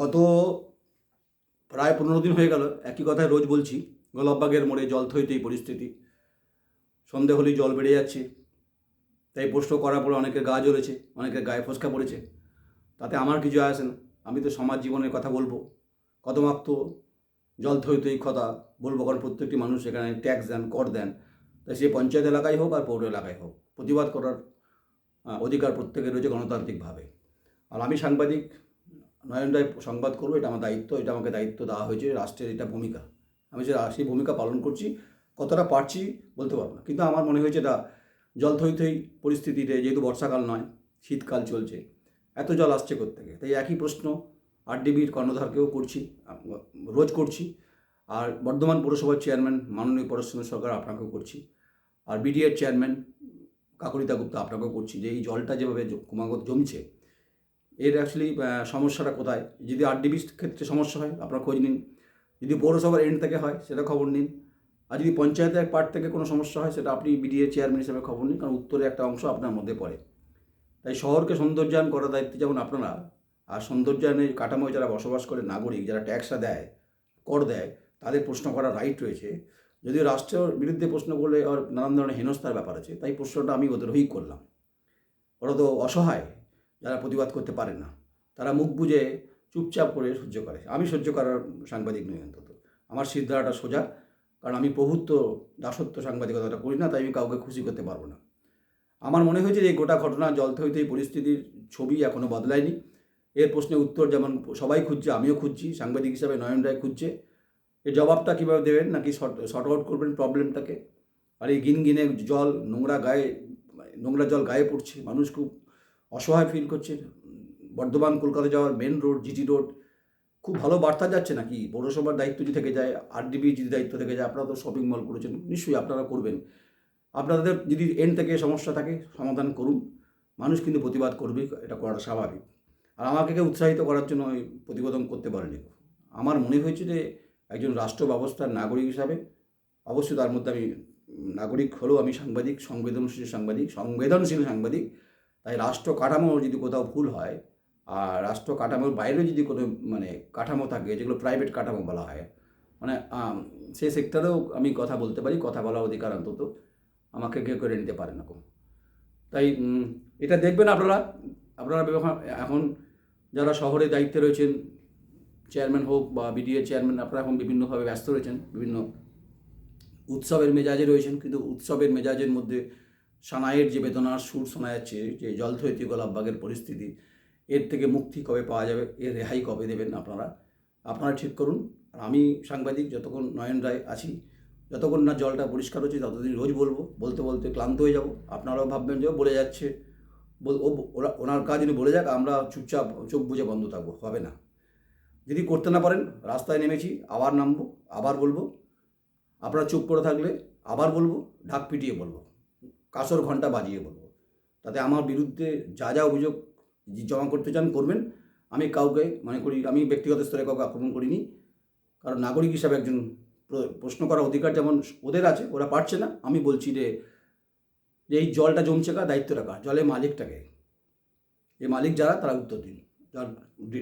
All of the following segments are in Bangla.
গত প্রায় পনেরো দিন হয়ে গেল, একই কথায় রোজ বলছি, গোলাপবাগের মোড়ে জল থইতে এই পরিস্থিতি। সন্ধে হলেই জল বেড়ে যাচ্ছে। তাই প্রশ্ন করার পরে অনেকের গা জ্বলেছে, অনেকের গায়ে ফসকা পড়েছে। তাতে আমার কিছু আসে না, আমি তো সমাজ জীবনের কথা বলব। কত মাত্র জল থইতে এই কথা বলব, কারণ প্রত্যেকটি মানুষ এখানে ট্যাক্স দেন, কর দেন। তাই সে পঞ্চায়েত এলাকায় হোক আর পৌর এলাকায় হোক, প্রতিবাদ করার অধিকার প্রত্যেকের রয়েছে গণতান্ত্রিকভাবে। আর আমি সাংবাদিক নয়ন রায় সংবাদ করব, এটা আমার দায়িত্ব, এটা আমাকে দায়িত্ব দেওয়া হয়েছে, রাষ্ট্রের এটা ভূমিকা। আমি সে সেই ভূমিকা পালন করছি, কতটা পারছি বলতে পারব না। কিন্তু আমার মনে হয়েছে এটা জল থই থই পরিস্থিতিতে, যেহেতু বর্ষাকাল নয়, শীতকাল চলছে, এত জল আসছে থেকে তাই একই প্রশ্ন আরডিবির কর্ণধারকেও করছি, রোজ করছি, আর বর্ধমান পৌরসভার চেয়ারম্যান, মাননীয় পরশুরাম সরকার আপনাকেও করছি, আর বিডিএর চেয়ারম্যান কাকরিতা গুপ্তা আপনাকেও করছি, যে এই জলটা যেভাবে ক্রমাগত জমছে এর অ্যাকচুয়ালি সমস্যাটা কোথায়? যদি আরডিবির ক্ষেত্রে সমস্যা হয়, আপনার খোঁজ নিন। যদি পৌরসভার এন্ড থেকে হয়, সেটা খবর নিন। আর যদি পঞ্চায়েতের পার্ট থেকে কোনো সমস্যা হয়, সেটা আপনি বিডিএ চেয়ারম্যান হিসেবে খবর নিন, কারণ উত্তরে একটা অংশ আপনার মধ্যে পড়ে। তাই শহরকে সৌন্দর্যায়ন করার দায়িত্বে যেমন আপনারা, আর সৌন্দর্যায়নের কাঠামোয় যারা বসবাস করে নাগরিক, যারা ট্যাক্সটা দেয়, কর দেয়, তাদের প্রশ্ন করার রাইট রয়েছে। যদিও রাষ্ট্রের বিরুদ্ধে প্রশ্ন করলে আর নানান ধরনের হেনস্থার ব্যাপার আছে, তাই প্রশ্নটা আমি ওদেরই করলাম। ওরা তো অসহায় যারা প্রতিবাদ করতে পারে না। তারা মুখ বুজে চুপচাপ করে সহ্য করে। আমি সহ্য করার সাংবাদিক নই অন্তত। আমার সিদ্ধারাটা সোজা। কারণ আমি প্রভুত্ব দাসত্ব সাংবাদিকতাটা করি না, তাই আমি কাউকে খুশি করতে পারব না। আমার মনে হয়েছে যে গোটা ঘটনা জল হইতে এই পরিস্থিতির ছবি এখনও বদলায়নি। এর প্রশ্নের উত্তর যেমন সবাই খুঁজছে, আমিও খুঁজছি। সাংবাদিক হিসাবে নয়ন রায় খুঁজছে। এর জবাবটা কীভাবে দেবেন? নাকি শর্ট শর্ট আউট করবেন প্রবলেমটাকে? আর এই গিন গিনে জল, নোংরা গায়ে, নোংরা জল গায়ে পড়ছে। মানুষ খুব অসহায় ফিল করছে। বর্ধমান, কলকাতা যাওয়ার মেন রোড জিটি রোড খুব ভালো বার্তা যাচ্ছে নাকি? পৌরসভার দায়িত্ব যদি থেকে যায় আরডিবি যদি দায়িত্ব থেকে যায়, আপনারা তো শপিং মল করেছেন, নিশ্চয়ই আপনারা করবেন। আপনাদের যদি এন্ড থেকে সমস্যা থাকে, সমাধান করুন। মানুষ কিন্তু প্রতিবাদ করবে, এটা করাটা স্বাভাবিক। আর আমাকে কেউ উৎসাহিত করার জন্য ওই প্রতিবেদন করতে পারেনি। আমার মনে হয়েছে যে একজন রাষ্ট্র ব্যবস্থার নাগরিক হিসাবে, অবশ্যই তার মধ্যে আমি নাগরিক হলেও আমি সাংবাদিক, সংবেদনশীল সাংবাদিক সংবেদনশীল সাংবাদিক তাই রাষ্ট্র কাঠামো যদি কোথাও ভুল হয়, আর রাষ্ট্র কাঠামোর বাইরে যদি কোনো মানে কাঠামো থাকে, যেগুলো প্রাইভেট কাঠামো বলা হয় মানে সেই সেক্টরেও আমি কথা বলতে পারি, কথা বলার অধিকার অন্তত আমাকে কেউ করে নিতে পারে না কোনো। তাই এটা দেখবেন আপনারা আপনারা এখন যারা শহরে দায়িত্বে রয়েছেন চেয়ারম্যান হোক বা বিডিএ চেয়ারম্যান আপনারা এখন বিভিন্নভাবে ব্যস্ত রয়েছেন, বিভিন্ন উৎসবের মেজাজে রয়েছেন, কিন্তু উৎসবের মেজাজের মধ্যে সানাইয়ের যে বেদনার সুর শোনা যাচ্ছে, যে জলথৈতি গোলাপবাগের পরিস্থিতি, এর থেকে মুক্তি কবে পাওয়া যাবে? এর রেহাই কবে দেবেন আপনারা? আপনারা ঠিক করুন। আর আমি সাংবাদিক, যতক্ষণ নয়ন রায় আছি, যতক্ষণ না জলটা পরিষ্কার হচ্ছে, ততদিন রোজ বলব। বলতে বলতে ক্লান্ত হয়ে যাব। আপনারাও ভাববেন যে বলে যাচ্ছে। ও, ওরা, ওনার কাজ উনি বলে যাক, আমরা চুপচাপ, চোখ বুঝে বন্ধ থাকব। হবে না। যদি করতে না পারেন, রাস্তায় নেমেছি, আবার নামবো, আবার বলব। আপনারা চুপ করে থাকলে আবার বলব, ঢাক পিটিয়ে বলব। কাসর ঘণ্টা বাজিয়ে বলব। তাতে আমার বিরুদ্ধে যা যা অভিযোগ জমা করতে চান করবেন। আমি কাউকে মনে করি, আমি ব্যক্তিগত স্তরে কাউকে আক্রমণ করিনি। কারণ নাগরিক হিসাবে একজন প্র- প্রশ্ন করার অধিকার যেমন ওদের আছে, ওরা পারছে না। আমি বলছি যে এই জলটা জমছে কা দায়িত্ব রাখা জলের মালিকটাকে। এই মালিক যারা, তারা উত্তর দিন। যার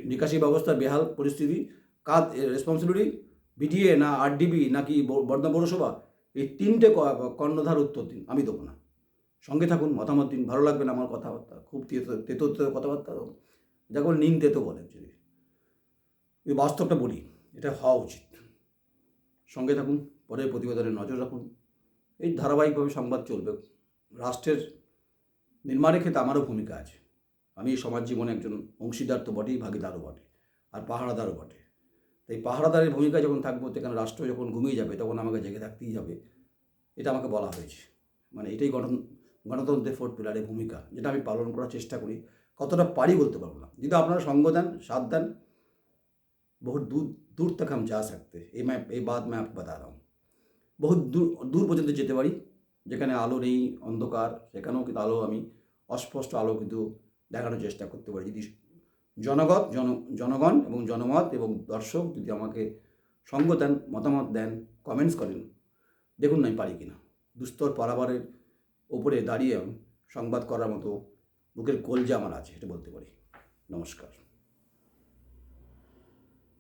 নিকাশি ব্যবস্থার বেহাল পরিস্থিতি, কাজ রেসপন্সিবিলিটি বিডিএ না আরডিবি নাকি বর্ধমান পৌরসভা, এই তিনটে কর্ণধার উত্তর দিন। আমি দেবো না। সঙ্গে থাকুন, মতামত দিন, ভালো লাগবে না আমার কথাবার্তা, খুব তেতো তেতো তেতো কথাবার্তা যখন নিন তেতো বলে যদি। বাস্তবটা বলি, এটা হওয়া উচিত। সঙ্গে থাকুন পরের প্রতিবেদনে নজর রাখুন। এই ধারাবাহিকভাবে সংবাদ চলবে। রাষ্ট্রের নির্মাণের ক্ষেত্রে আমারও ভূমিকা আছে। আমি সমাজ জীবনে একজন অংশীদার তো বটেই ভাগিদারও বটে, আর পাহারাদারও বটে। তাই পাহারাদারের ভূমিকা যখন থাকব, সেখানে রাষ্ট্র যখন ঘুমিয়ে যাবে, তখন আমাকে জেগে থাকতেই হবে। এটা আমাকে বলা হয়েছে। মানে এটাই গণ গণতন্ত্রের ফোর পিলারের ভূমিকা, যেটা আমি পালন করার চেষ্টা করি, কতটা পারি বলতে পারব না। যদি আপনারা সঙ্গ দেন, সাথ দেন, বহুত দূর দূর তক আমি যা সাকতে, এই ম্যাপ, এই বাদ ম্যাপ বাতা রাম বহুত দূর দূর পর্যন্ত যেতে পারি, যেখানে আলো নেই, অন্ধকার, সেখানেও কিন্তু আলো, আমি অস্পষ্ট আলো কিন্তু দেখানোর চেষ্টা করতে পারি। যদি জনগত জন, জনগণ এবং জনমত এবং দর্শক যদি আমাকে সঙ্গ দেন, মতামত দেন কমেন্টস করেন, দেখুন আমি পারি কিনা। দুস্তর পারাবারের ওপরে দাঁড়িয়ে সংবাদ করার মতো বুকের কলজা আমার আছে সেটা বলতে পারি। নমস্কার।